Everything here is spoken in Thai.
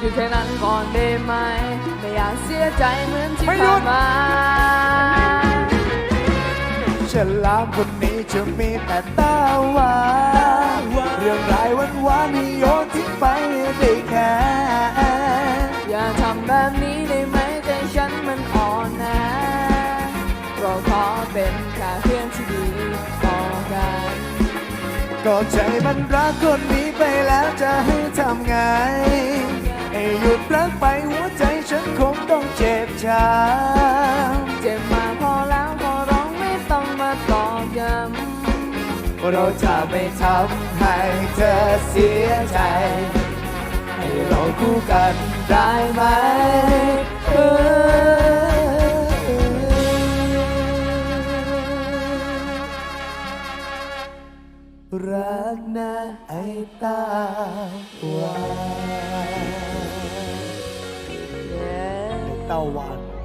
หยุดแค่นั้นก่อนได้ไหม ไม่อยากเสียใจเหมือนที่ไม่หยุผ่านมาฉลามคนนี้จะมีแต่ตาหวานเรื่องรายวันวานๆให้โยนทิ้งไปได้แค่อย่าทำแบบนี้ได้ไหมใจฉันมันอ่อนนะเราขอเป็นแค่เพื่อนที่ดีต่อกันก็ใจมันรักคนนี้ไปแล้วจะให้ทำไง เจ็บช้เจ็บมาพอแล้วขอร้องไม่ต้องมาตอกย้ำเราจะไม่ทำให้เธอเสียใจ ให้เราคู่กันได้ไหมเออรักนะไอ้ตาหวาน 到晚。